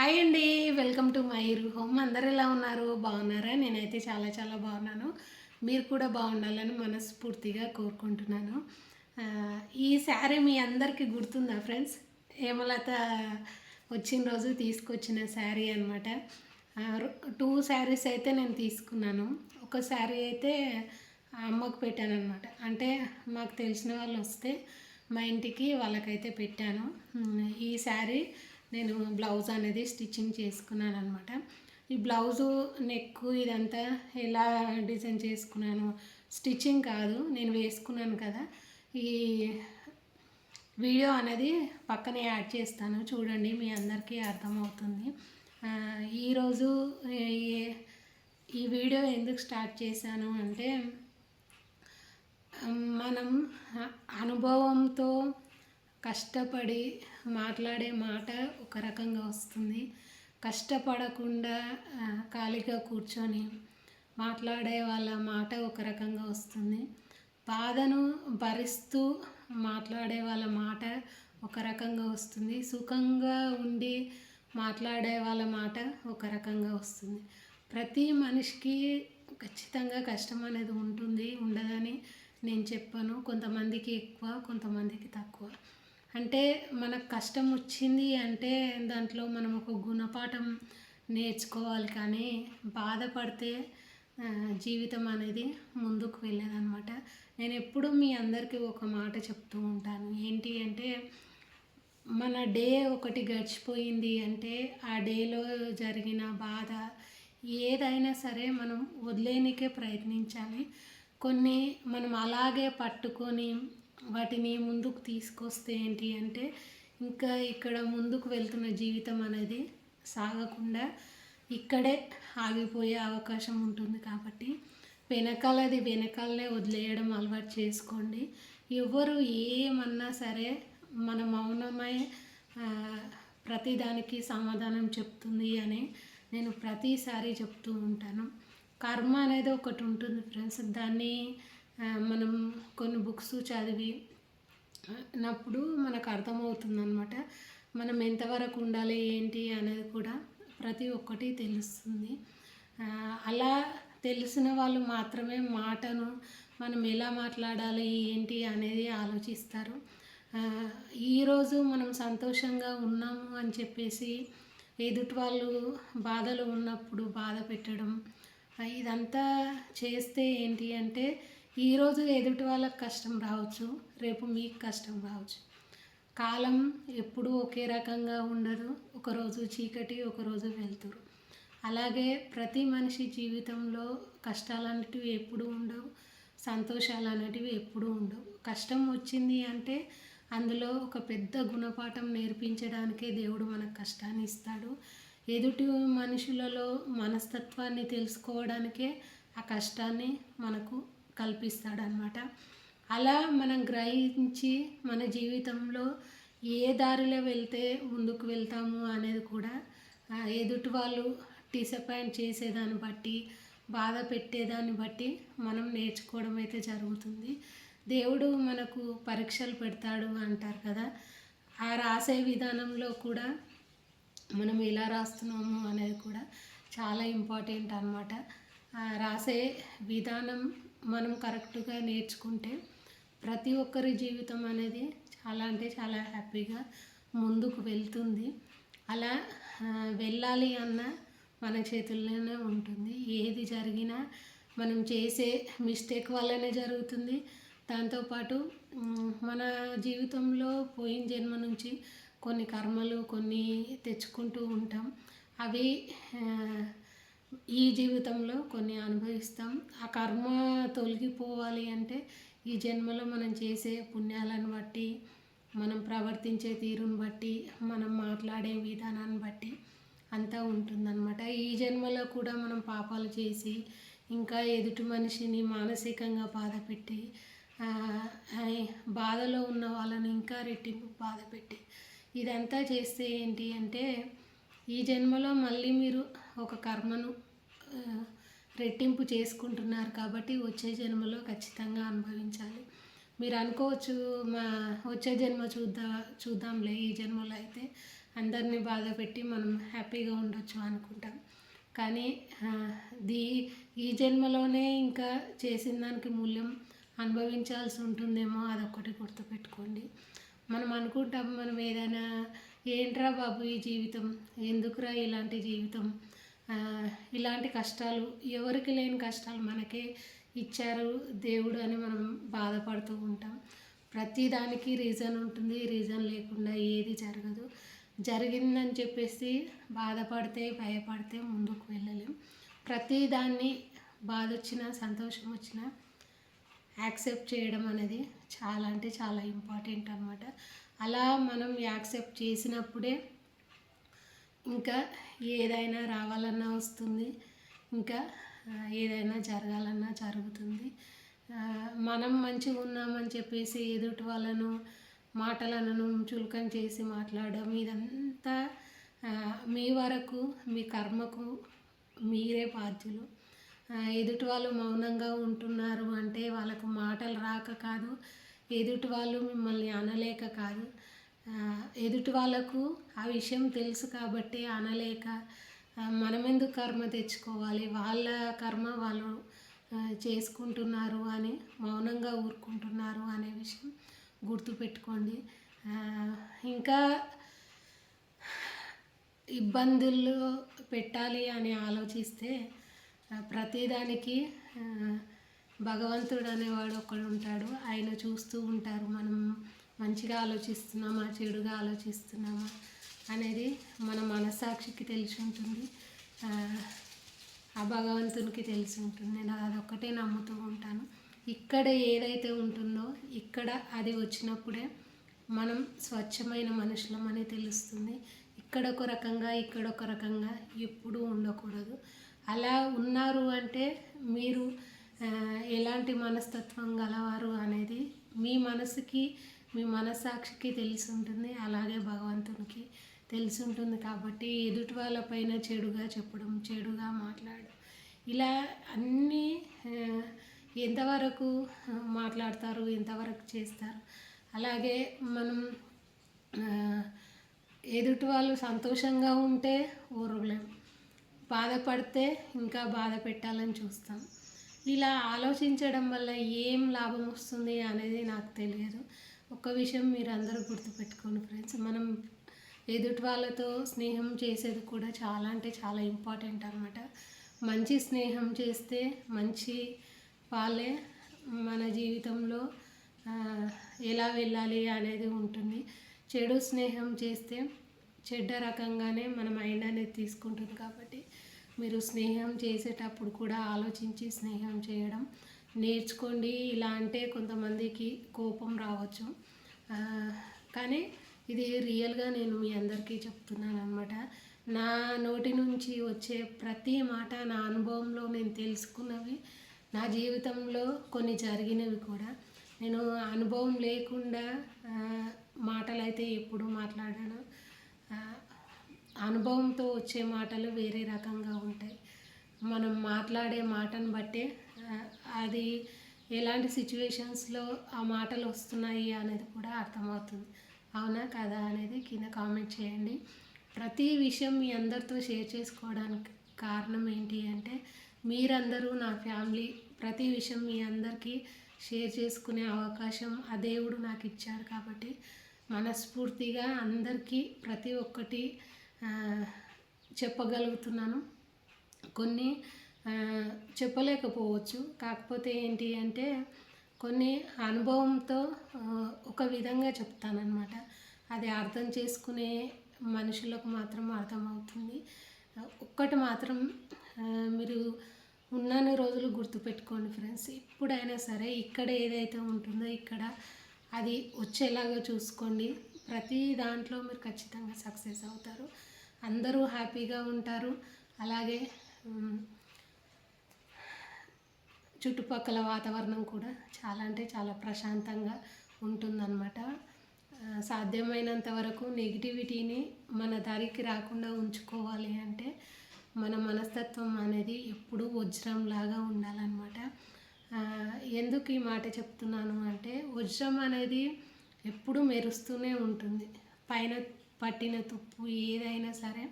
Hi అండి welcome to my home. అందరు ఎలా ఉన్నారు? బాగున్నారా? నేనైతే చాలా చాలా బాగున్నాను. మీరు కూడా బాగుండాలని మనస్ఫూర్తిగా కోరుకుంటున్నాను. ఈ శారీ మీ అందరికీ గుర్తుందా ఫ్రెండ్స్? హేమలత వచ్చిన రోజు తీసుకొచ్చిన శారీ అనమాట టూ శారీస్ అయితే నేను తీసుకున్నాను. ఒక శారీ అయితే అమ్మకు పెట్టాను అనమాట అంటే మాకు తెలిసిన వాళ్ళు వస్తే మా ఇంటికి వాళ్ళకైతే పెట్టాను. ఈ శారీ నేను బ్లౌజ్ అనేది స్టిచ్చింగ్ చేసుకున్నాను అనమాట ఈ బ్లౌజు నెక్ ఇదంతా ఎలా డిజైన్ చేసుకున్నాను స్టిచ్చింగ్ కాదు నేను వేసుకున్నాను కదా. ఈ వీడియో అనేది పక్కనే యాడ్ చేస్తాను చూడండి మీ అందరికీ అర్థమవుతుంది. ఈరోజు ఈ- ఈ వీడియో ఎందుకు స్టార్ట్ చేశాను అంటే మనం అనుభవంతో కష్టపడి మాట్లాడే మాట ఒక రకంగా వస్తుంది. కష్టపడకుండా ఖాళీగా కూర్చొని మాట్లాడే వాళ్ళ మాట ఒక రకంగా వస్తుంది. బాధను భరిస్తూ మాట్లాడే వాళ్ళ మాట ఒక రకంగా వస్తుంది. సుఖంగా ఉండి మాట్లాడే వాళ్ళ మాట ఒక రకంగా వస్తుంది. ప్రతి మనిషికి ఖచ్చితంగా కష్టం అనేది ఉంటుంది ఉండదని నేను చెప్పాను. కొంతమందికి ఎక్కువ కొంతమందికి తక్కువ. అంటే మనకు కష్టం వచ్చింది అంటే దాంట్లో మనం ఒక గుణపాఠం నేర్చుకోవాలి కానీ బాధపడితే జీవితం అనేది ముందుకు వెళ్ళదనమాట నేను ఎప్పుడూ మీ అందరికీ ఒక మాట చెప్తూ ఉంటాను. ఏంటి అంటే మన డే ఒకటి గడిచిపోయింది అంటే ఆ డేలో జరిగిన బాధ ఏదైనా సరే మనం వదిలేనికే ప్రయత్నించాలి. కొన్ని మనం అలాగే పట్టుకొని వాటిని ముందుకు తీసుకొస్తే ఏంటి అంటే ఇంకా ఇక్కడ ముందుకు వెళ్తున్న జీవితం అనేది సాగకుండా ఇక్కడే ఆగిపోయే అవకాశం ఉంటుంది కాబట్టి వెనకాలది వెనకాలనే వదిలేయడం అలవాటు చేసుకోండి. ఎవరు ఏమన్నా సరే మన మౌనమై ప్రతిదానికి సమాధానం చెప్తుంది అని నేను ప్రతిసారి చెప్తూ ఉంటాను. కర్మ అనేది ఒకటి ఉంటుంది ఫ్రెండ్స్. దాన్ని మనం కొన్ని బుక్స్ చదివి నప్పుడు మనకు అర్థమవుతుంది అనమాట మనం ఎంతవరకు ఉండాలి ఏంటి అనేది కూడా ప్రతి ఒక్కటి తెలుస్తుంది. అలా తెలిసిన వాళ్ళు మాత్రమే మాటను మనం ఎలా మాట్లాడాలి ఏంటి అనేది ఆలోచిస్తారు. ఈరోజు మనం సంతోషంగా ఉన్నాము అని చెప్పేసి ఎదుటి వాళ్ళు బాధలు ఉన్నప్పుడు బాధ పెట్టడం ఇదంతా చేస్తే ఏంటి అంటే ఈరోజు ఎదుటి వాళ్ళకి కష్టం రావచ్చు రేపు మీకు కష్టం రావచ్చు. కాలం ఎప్పుడూ ఒకే రకంగా ఉండదు ఒకరోజు చీకటి ఒకరోజు వెళ్తురు అలాగే ప్రతి మనిషి జీవితంలో కష్టాలు అనేటివి ఎప్పుడూ ఉండవు సంతోషాలు అనేటివి ఎప్పుడూ ఉండవు. కష్టం వచ్చింది అంటే అందులో ఒక పెద్ద గుణపాఠం నేర్పించడానికే దేవుడు మనకు కష్టాన్ని ఇస్తాడు. ఎదుటి మనుషులలో మనస్తత్వాన్ని తెలుసుకోవడానికే ఆ కష్టాన్ని మనకు కల్పిస్తాడనమాట అలా మనం గ్రహించి మన జీవితంలో ఏ దారిలో వెళ్తే ముందుకు వెళ్తాము అనేది కూడా ఎదుటి వాళ్ళు డిసప్పాయింట్ చేసేదాన్ని బట్టి బాధ పెట్టేదాన్ని బట్టి మనం నేర్చుకోవడం అయితే జరుగుతుంది. దేవుడు మనకు పరీక్షలు పెడతాడు అంటారు కదా. ఆ రాసే విధానంలో కూడా మనం ఎలా రాస్తున్నాము అనేది కూడా చాలా ఇంపార్టెంట్ అనమాట రాసే విధానం మనం కరెక్ట్గా నేర్చుకుంటే ప్రతి ఒక్కరి జీవితం అనేది చాలా అంటే చాలా హ్యాపీగా ముందుకు వెళ్తుంది. అలా వెళ్ళాలి అన్న మన చేతుల్లోనే ఉంటుంది. ఏది జరిగినా మనం చేసే మిస్టేక్ వల్లనే జరుగుతుంది. దాంతోపాటు మన జీవితంలో పోయిన జన్మ నుంచి కొన్ని కర్మలు కొన్ని తెచ్చుకుంటూ ఉంటాం. అవి ఈ జీవితంలో కొన్ని అనుభవిస్తాం. ఆ కర్మ తొలగిపోవాలి అంటే ఈ జన్మలో మనం చేసే పుణ్యాలను బట్టి మనం ప్రవర్తించే తీరుని బట్టి మనం మాట్లాడే విధానాన్ని బట్టి అంతా ఉంటుందన్నమాట. ఈ జన్మలో కూడా మనం పాపాలు చేసి ఇంకా ఎదుటి మనిషిని మానసికంగా బాధ పెట్టి బాధలో ఉన్న వాళ్ళని ఇంకా రెట్టింపు బాధ పెట్టి ఇదంతా చేస్తే ఏంటి అంటే ఈ జన్మలో మళ్ళీ మీరు ఒక కర్మను రెట్టింపు చేసుకుంటున్నారు కాబట్టి వచ్చే జన్మలో ఖచ్చితంగా అనుభవించాలి. మీరు అనుకోవచ్చు మా వచ్చే జన్మ చూద్దా చూద్దాంలే ఈ జన్మలో అయితే అందరినీ బాధ పెట్టి మనం హ్యాపీగా ఉండొచ్చు అనుకుంటాం. కానీ దీ ఈ జన్మలోనే ఇంకా చేసిన దానికి మూల్యం అనుభవించాల్సి ఉంటుందేమో అదొకటి గుర్తుపెట్టుకోండి. మనం అనుకుంటాం మనం ఏదైనా ఏంట్రా బాబు ఈ జీవితం? ఎందుకురా ఇలాంటి జీవితం? ఇలాంటి కష్టాలు ఎవరికి లేని కష్టాలు మనకే ఇచ్చారు దేవుడు అని మనం బాధపడుతూ ఉంటాం. ప్రతిదానికి రీజన్ ఉంటుంది రీజన్ లేకుండా ఏది జరగదు. జరిగిందని చెప్పేసి బాధపడితే భయపడితే ముందుకు వెళ్ళలేం. ప్రతిదాన్ని బాధ వచ్చినా సంతోషం వచ్చినా యాక్సెప్ట్ చేయడం అనేది చాలా అంటే చాలా ఇంపార్టెంట్ అనమాట అలా మనం యాక్సెప్ట్ చేసినప్పుడే ఇంకా ఏదైనా రావాలన్నా వస్తుంది. ఇంకా ఏదైనా జరగాలన్నా జరుగుతుంది. మనం మంచిగా ఉన్నామని చెప్పేసి ఎదుటి వాళ్ళను మాటలను చులకం చేసి మాట్లాడడం ఇదంతా మీ వరకు మీ కర్మకు మీరే బాధ్యులు. ఎదుటి వాళ్ళు మౌనంగా ఉంటున్నారు అంటే వాళ్ళకు మాటలు రాక కాదు. ఎదుటి వాళ్ళు మిమ్మల్ని అనలేక కాదు. ఎదుటి వాళ్ళకు ఆ విషయం తెలుసు కాబట్టి అనలేక మనమెందుకు కర్మ తెచ్చుకోవాలి? వాళ్ళ కర్మ వాళ్ళు చేసుకుంటున్నారు అని మౌనంగా ఊరుకుంటున్నారు అనే విషయం గుర్తుపెట్టుకోండి. ఇంకా ఇబ్బందుల్లో పెట్టాలి అని ఆలోచిస్తే ప్రతిదానికి భగవంతుడు అనేవాడు ఒకడు ఉంటాడు ఆయన చూస్తూ ఉంటారు. మనం మంచిగా ఆలోచిస్తున్నామా? చెడుగా ఆలోచిస్తున్నామా? అనేది మన మనస్సాక్షికి తెలిసి ఉంటుంది ఆ, భగవంతునికి తెలిసి ఉంటుంది నేను అదొక్కటే నమ్ముతూ ఉంటాను. ఇక్కడ ఏదైతే ఉంటుందో ఇక్కడ అది వచ్చినప్పుడే మనం స్వచ్ఛమైన మనుషులం అని తెలుస్తుంది. ఇక్కడ ఒక రకంగా ఇక్కడ ఒక రకంగా ఎప్పుడూ ఉండకూడదు. అలా ఉన్నారు అంటే మీరు ఎలాంటి మనస్తత్వం గలవారు అనేది మీ మనసుకి మీ మనస్సాక్షికి తెలిసి ఉంటుంది అలాగే భగవంతునికి తెలిసి ఉంటుంది కాబట్టి ఎదుటి వాళ్ళపైన చెడుగా చెప్పడం చెడుగా మాట్లాడడం. ఇలా అన్నీ ఎంతవరకు మాట్లాడతారు ఎంతవరకు చేస్తారు? అలాగే మనం ఎదుటి వాళ్ళు సంతోషంగా ఉంటే ఊరులేం బాధపడితే ఇంకా బాధ పెట్టాలని చూస్తాం. ఇలా ఆలోచించడం వల్ల ఏం లాభం వస్తుంది అనేది నాకు తెలియదు. ఒక విషయం మీరు అందరూ గుర్తుపెట్టుకోండి ఫ్రెండ్స్. మనం ఎదుటి వాళ్ళతో స్నేహం చేసేది కూడా చాలా అంటే చాలా ఇంపార్టెంట్ అనమాట మంచి స్నేహం చేస్తే మంచి వాళ్ళే మన జీవితంలో ఎలా వెళ్ళాలి అనేది ఉంటుంది. చెడు స్నేహం చేస్తే చెడ్డ రకంగానే మన మైండ్ అనేది తీసుకుంటుంది కాబట్టి మీరు స్నేహం చేసేటప్పుడు కూడా ఆలోచించి స్నేహం చేయడం నేర్చుకోండి. ఇలా అంటే కొంతమందికి కోపం రావచ్చు. కానీ ఇది రియల్గా నేను మీ అందరికీ చెప్తున్నాను అనమాట నా నోటి నుంచి వచ్చే ప్రతి మాట నా అనుభవంలో నేను తెలుసుకున్నవి నా జీవితంలో కొన్ని జరిగినవి కూడా. నేను అనుభవం లేకుండా మాటలైతే మాటలు అయితే ఎప్పుడు మాట్లాడాను. అనుభవంతో వచ్చే మాటలు వేరే రకంగా ఉంటాయి. మనం మాట్లాడే మాటను బట్టే అది ఎలాంటి సిచ్యువేషన్స్లో ఆ మాటలు వస్తున్నాయి అనేది కూడా అర్థమవుతుంది. అవునా కదా అనేది కింద కామెంట్ చేయండి. ప్రతి విషయం మీ అందరితో షేర్ చేసుకోవడానికి కారణం ఏంటి అంటే మీరందరూ నా ఫ్యామిలీ ప్రతి విషయం మీ అందరికీ షేర్ చేసుకునే అవకాశం ఆ దేవుడు నాకు ఇచ్చాడు కాబట్టి మనస్ఫూర్తిగా అందరికీ ప్రతి ఒక్కటి చెప్పగలుగుతున్నాను. కొన్ని చెప్పలేకపోవచ్చు. కాకపోతే ఏంటి అంటే కొన్ని అనుభవంతో ఒక విధంగా చెప్తానన్నమాట. అది అర్థం చేసుకునే మనుషులకు మాత్రం అర్థమవుతుంది. ఒక్కటి మాత్రం మీరు ఉన్నన్ని రోజులు గుర్తుపెట్టుకోండి ఫ్రెండ్స్. ఎప్పుడైనా సరే ఇక్కడ ఏదైతే ఉంటుందో ఇక్కడ అది వచ్చేలాగా చూసుకోండి. ప్రతి దాంట్లో మీరు ఖచ్చితంగా సక్సెస్ అవుతారు. అందరూ హ్యాపీగా ఉంటారు. అలాగే చుట్టుపక్కల వాతావరణం కూడా చాలా అంటే చాలా ప్రశాంతంగా ఉంటుందన్నమాట. సాధ్యమైనంత వరకు నెగిటివిటీని మన దారికి రాకుండా ఉంచుకోవాలి అంటే మన మనస్తత్వం అనేది ఎప్పుడూ వజ్రంలాగా ఉండాలన్నమాట. ఎందుకు ఈ మాట చెప్తున్నాను అంటే వజ్రం అనేది ఎప్పుడూ మెరుస్తూనే ఉంటుంది. పైన పట్టిన తుప్పు ఏదైనా సరే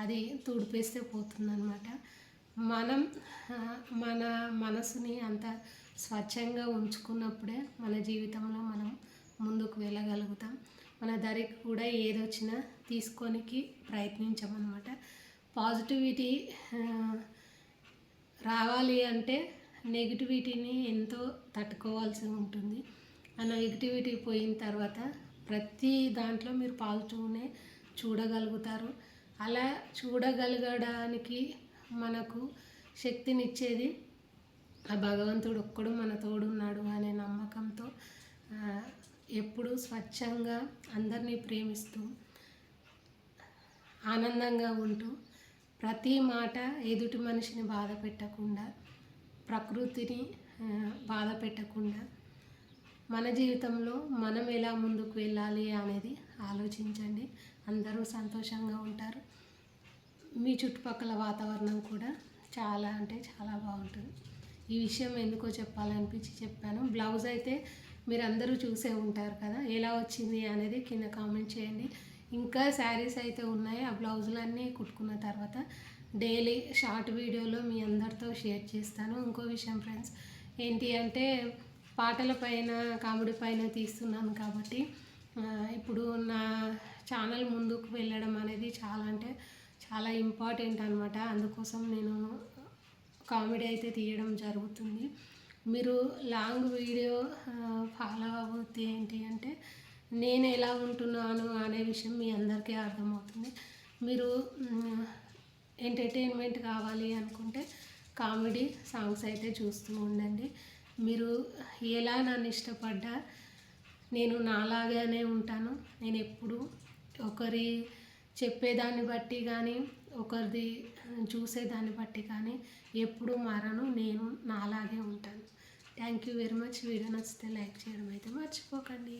అది తుడిపేస్తే పోతుందన్నమాట. మనం మన మనసుని అంత స్వచ్ఛంగా ఉంచుకున్నప్పుడే మన జీవితంలో మనం ముందుకు వెళ్ళగలుగుతాం. మన దరికి కూడా ఏదొచ్చినా తీసుకోనికి ప్రయత్నించామన్నమాట. పాజిటివిటీ రావాలి అంటే నెగిటివిటీని ఎంతో తట్టుకోవాల్సి ఉంటుంది. ఆ నెగిటివిటీ పోయిన తర్వాత ప్రతి దాంట్లో మీరు పాజిటివ్నే చూడగలుగుతారు. అలా చూడగలగడానికి మనకు శక్తినిచ్చేది ఆ భగవంతుడు ఒక్కడు మన తోడున్నాడు అనే నమ్మకంతో ఎప్పుడూ స్వచ్ఛంగా అందరినీ ప్రేమిస్తూ ఆనందంగా ఉంటూ ప్రతి మాట ఎదుటి మనిషిని బాధ పెట్టకుండా ప్రకృతిని బాధ పెట్టకుండా మన జీవితంలో మనం ఎలా ముందుకు వెళ్ళాలి అనేది ఆలోచించండి. అందరూ సంతోషంగా ఉంటారు. మీ చుట్టుపక్కల వాతావరణం కూడా చాలా అంటే చాలా బాగుంటుంది. ఈ విషయం ఎందుకో చెప్పాలనిపించి చెప్పాను. బ్లౌజ్ అయితే మీరు అందరూ చూసే ఉంటారు కదా ఎలా వచ్చింది అనేది కింద కామెంట్ చేయండి. ఇంకా శారీస్ అయితే ఉన్నాయి. ఆ బ్లౌజులన్నీ కుట్టుకున్న తర్వాత డైలీ షార్ట్ వీడియోలో మీ అందరితో షేర్ చేస్తాను. ఇంకో విషయం ఫ్రెండ్స్ ఏంటి అంటే పాటల పైన కామెడీ పైన తీస్తున్నాను కాబట్టి ఇప్పుడు నా ఛానల్ ముందుకు వెళ్ళడం అనేది చాలా అంటే చాలా ఇంపార్టెంట్ అనమాట అందుకోసం నేను కామెడీ అయితే తీయడం జరుగుతుంది. మీరు లాంగ్ వీడియో ఫాలో అవుతే ఏంటి అంటే నేను ఎలా ఉంటున్నాను అనే విషయం మీ అందరికీ అర్థమవుతుంది. మీరు ఎంటర్టైన్మెంట్ కావాలి అనుకుంటే కామెడీ సాంగ్స్ అయితే చూస్తూ ఉండండి. మీరు ఎలా నన్ను ఇష్టపడ్డా నేను నాలాగానే ఉంటాను. నేను ఎప్పుడు ఒకరి చెప్పేదాన్ని బట్టి కానీ ఒకరిది చూసేదాన్ని బట్టి కానీ ఎప్పుడు మారను. నేను నాలాగే ఉంటాను. Thank you very much video నచ్చితే లైక్ చేయడం అయితే మర్చిపోకండి.